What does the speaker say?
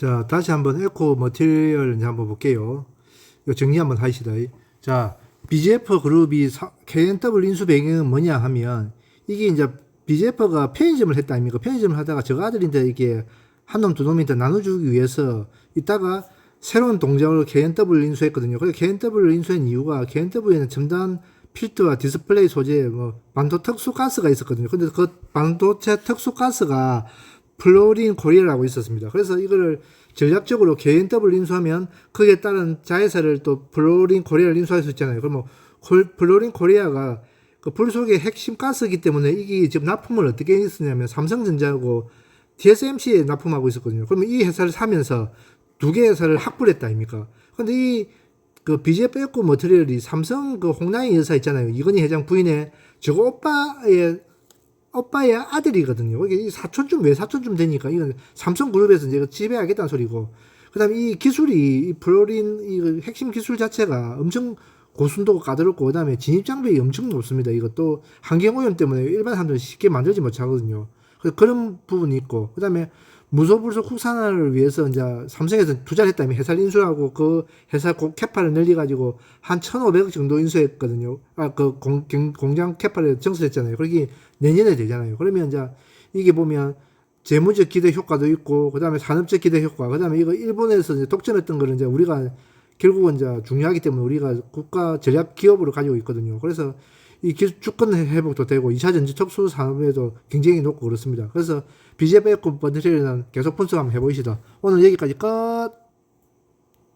자, 다시 한번 에코 머티리얼 이제 한번 볼게요. 이거 정리 한번 하시다. 자, BGF 그룹이 사- KNW 인수 배경은 뭐냐 하면 이게 이제 BGF가 편의점을 했다 아닙니까? 편의점을 하다가 저 아들인데 이게 한 놈 두 놈인데 나눠주기 위해서 이따가 새로운 동작으로 KNW 인수했거든요. 그래서 KNW 인수한 이유가 KNW에는 첨단 필터와 디스플레이 소재, 뭐 반도 특수 가스가 있었거든요. 근데 그 반도체 특수 가스가 플로린 코리아라고 있었습니다. 그래서 이거를 전략적으로 KNW 인수하면 거기에 따른 자회사를 또 플로린 코리아를 인수할 수 있잖아요. 그러면 콜- 플로린 코리아가 그 불 속의 핵심 가스이기 때문에 이게 지금 납품을 어떻게 했었냐면 삼성전자하고 TSMC에 납품하고 있었거든요. 그러면 이 회사를 사면서 두 개 회사를 확보했다 아닙니까? 근데 이 그 BGF 에코 머티리얼이 삼성 그 홍나희 여사 있잖아요. 이건희 회장 부인의 저거 오빠의 오빠의 아들이거든요. 이게 이 사촌쯤 왜 사촌쯤 되니까 이건 삼성그룹에서 이제 지배하겠다는 소리고. 그다음에 이 기술이 이 플로린 이 핵심 기술 자체가 엄청 고순도가 까다롭고 그다음에 진입 장벽이 엄청 높습니다. 이것도 환경 오염 때문에 일반 사람들은 쉽게 만들지 못하거든요. 그런 부분이 있고 그다음에 무소불소 국산화를 위해서 이제 삼성에서 투자를 했다면 회사를 인수하고 그 회사 고 캐파를 늘려 가지고 한 1,500억 정도 인수했거든요. 아 그 공장 캐파를 증설했잖아요. 그게 내년에 되잖아요. 그러면 이제 이게 보면 재무적 기대 효과도 있고 그 다음에 산업적 기대 효과 그 다음에 이거 일본에서 이제 독점했던 거를 이제 우리가 결국은 이제 중요하기 때문에 우리가 국가 전략 기업으로 가지고 있거든요. 그래서 이 기- 주권 회복도 되고 2차 전지 특수 산업에도 경쟁이 높고 그렇습니다. 그래서 BJF 에코 번들이는 계속 분석 한번 해보시다. 오늘 여기까지 끝.